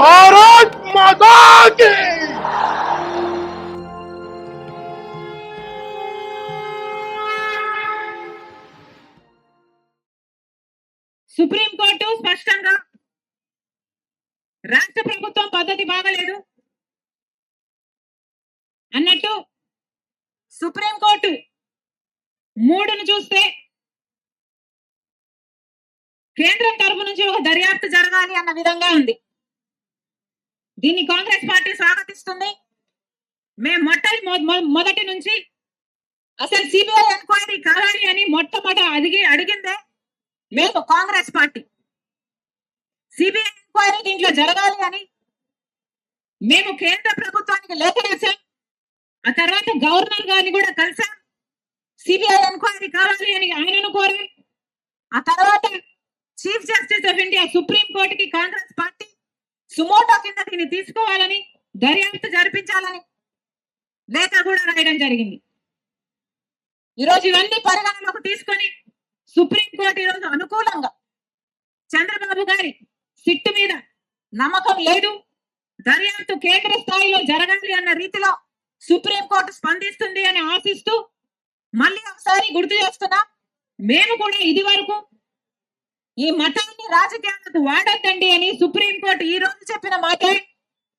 భారత్ మాతా supreme court స్పష్టంగా రాష్ట్ర ప్రభుత్వం పద్ధతి బాగలేదు అన్నట్టు సుప్రీంకోర్టు మూడును చూస్తే కేంద్రం తరపు నుంచి ఒక దర్యాప్తు జరగాలి అన్న విధంగా ఉంది. దీన్ని కాంగ్రెస్ పార్టీ స్వాగతిస్తుంది. మేము మొట్ట మొదటి నుంచి అసలు సిబిఐ ఎంక్వైరీ కావాలి అని మొట్టమొదట అడిగి అడిగిందే మేము కాంగ్రెస్ పార్టీ. సిబిఐ ఎంక్వైరీ దీంట్లో జరగాలి అని మేము కేంద్ర ప్రభుత్వానికి లేఖ రాశాం ఆ తర్వాత గవర్నర్ గారిని కూడా కలిసాం. సిబిఐ ఎంక్వైరీ కావాలి అని ఆయనను కోరాం. ఆ తర్వాత chief justice of India supreme కోర్టుకి కాంగ్రెస్ పార్టీ సుమోటో కింద దీన్ని తీసుకోవాలని దర్యాప్తు జరిపించాలని లేఖ కూడా రాయడం జరిగింది. ఈరోజు ఇవన్నీ పరిగణలోకి తీసుకొని సుప్రీంకోర్టు ఈరోజు అనుకూలంగా చంద్రబాబు గారి సిట్టు మీద నమ్మకం లేదు. దర్యాప్తు కేంద్ర స్థాయిలో జరగాలి అన్న రీతిలో సుప్రీంకోర్టు స్పందిస్తుంది అని ఆశిస్తూ మళ్ళీ ఒకసారి గుర్తు చేస్తున్నా మేము కూడా ఇది వరకు ఈ మతాన్ని రాజకీయాలకు వాడద్దండి అని సుప్రీంకోర్టు ఈ రోజు చెప్పిన మాటే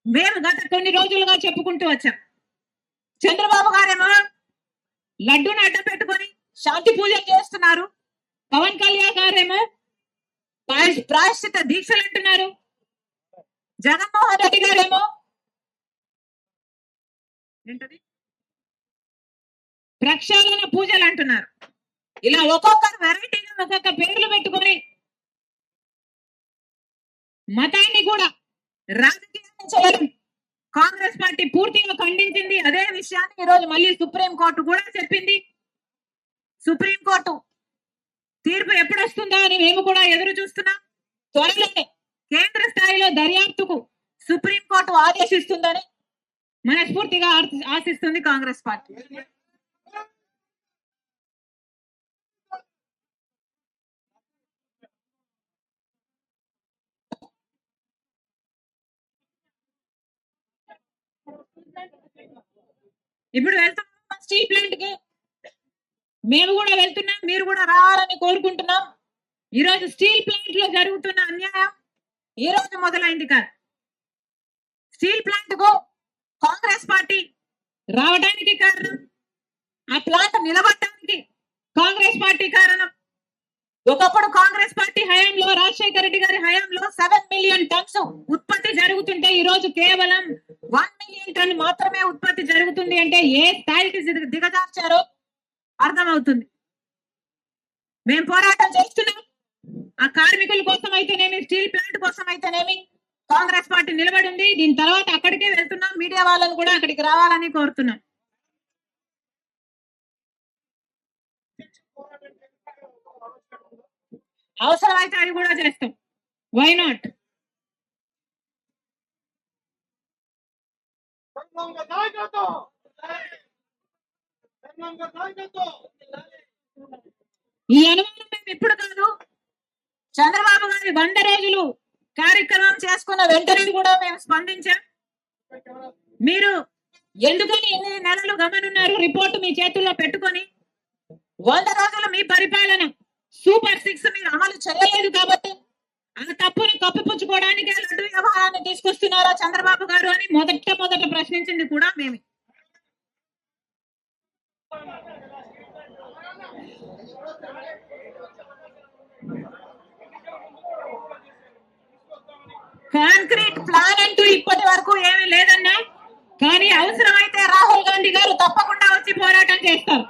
మేము గత కొన్ని రోజులుగా చెప్పుకుంటూ వచ్చాం. చంద్రబాబు గారేమో లడ్డూని అడ్డం పెట్టుకొని శాంతి పూజలు చేస్తున్నారు. పవన్ కళ్యాణ్ గారేమో ప్రాయశ్- ప్రాయశ్చిత దీక్షలు అంటున్నారు. జగన్మోహన్ రెడ్డి గారేమో ఏంటది? ప్రక్షాళన పూజలు అంటున్నారు. ఇలా ఒక్కొక్కరు వెరైటీగా ఒక్కొక్క పేర్లు పెట్టుకొని మతాన్ని కూడా రాజకీయం చేయడం కాంగ్రెస్ పార్టీ పూర్తిగా ఖండించింది అదే విషయాన్ని ఈరోజు మళ్ళీ సుప్రీం కోర్టు కూడా చెప్పింది. సుప్రీం కోర్టు తీర్పు ఎప్పుడొస్తుందా అని మేము కూడా ఎదురు చూస్తున్నాం. త్వరలోనే కేంద్ర స్థాయిలో దర్యాప్తుకు సుప్రీం కోర్టు ఆదేశిస్తుందని మనస్ఫూర్తిగా ఆశిస్తుంది కాంగ్రెస్ పార్టీ. ఇప్పుడు వెళ్తున్నాం స్టీల్ ప్లాంట్కి. మేము కూడా వెళ్తున్నాం మీరు కూడా రావాలని కోరుకుంటున్నాం. ఈ రోజు స్టీల్ ప్లాంట్లో జరుగుతున్న అన్యాయం ఈ రోజు మొదలైంది కాదు. స్టీల్ ప్లాంట్కు కాంగ్రెస్ పార్టీ రావడానికి కారణం ఆ ప్లాంట్ నిలబడటానికి కాంగ్రెస్ పార్టీ కారణం. ఒకప్పుడు కాంగ్రెస్ పార్టీ హయాంలో రాజశేఖర రెడ్డి గారి హయాంలో సెవెన్ మిలియన్ టన్స్ ఉత్పత్తి జరుగుతుంటే ఈ రోజు కేవలం వన్ మిలియన్ టన్ మాత్రమే ఉత్పత్తి జరుగుతుంది అంటే ఏ స్థాయికి దిగజార్చారో అర్థమవుతుంది. మేము పోరాటం చేస్తున్నాం. ఆ కార్మికుల కోసం అయితేనేమి స్టీల్ ప్లాంట్ కోసం అయితేనేమి కాంగ్రెస్ పార్టీ నిలబడి ఉంది దీని తర్వాత అక్కడికే వెళ్తున్నాం. మీడియా వాళ్ళని కూడా అక్కడికి రావాలని కోరుతున్నాం. అవసరమైతే అది కూడా చేస్తాం. వై నాట్ ఈ అనుమానం మేము ఇప్పుడు కాదు. చంద్రబాబు గారి వంద రోజులు కార్యక్రమం చేసుకున్న వెంటనే కూడా మేము స్పందించాం. మీరు ఎందుకని ఎన్ని నెలలు గమనున్నారు రిపోర్టు మీ చేతుల్లో పెట్టుకొని? వంద రోజులు మీ పరిపాలన సూపర్ సిక్స్ మీరు అమలు చేయలేదు కాబట్టి ఆ తప్పుని కప్పిపుచ్చుకోవడానికి లడ్డు వ్యవహారాన్ని తీసుకొస్తున్నారా చంద్రబాబు గారు అని మొదట మొదట ప్రశ్నించింది కూడా మేమే. కాంక్రీట్ ప్లాన్ అంటూ ఇప్పటి వరకు ఏమీ లేదన్నా కానీ అవసరమైతే రాహుల్ గాంధీ గారు తప్పకుండా వచ్చి పోరాటం చేస్తారు.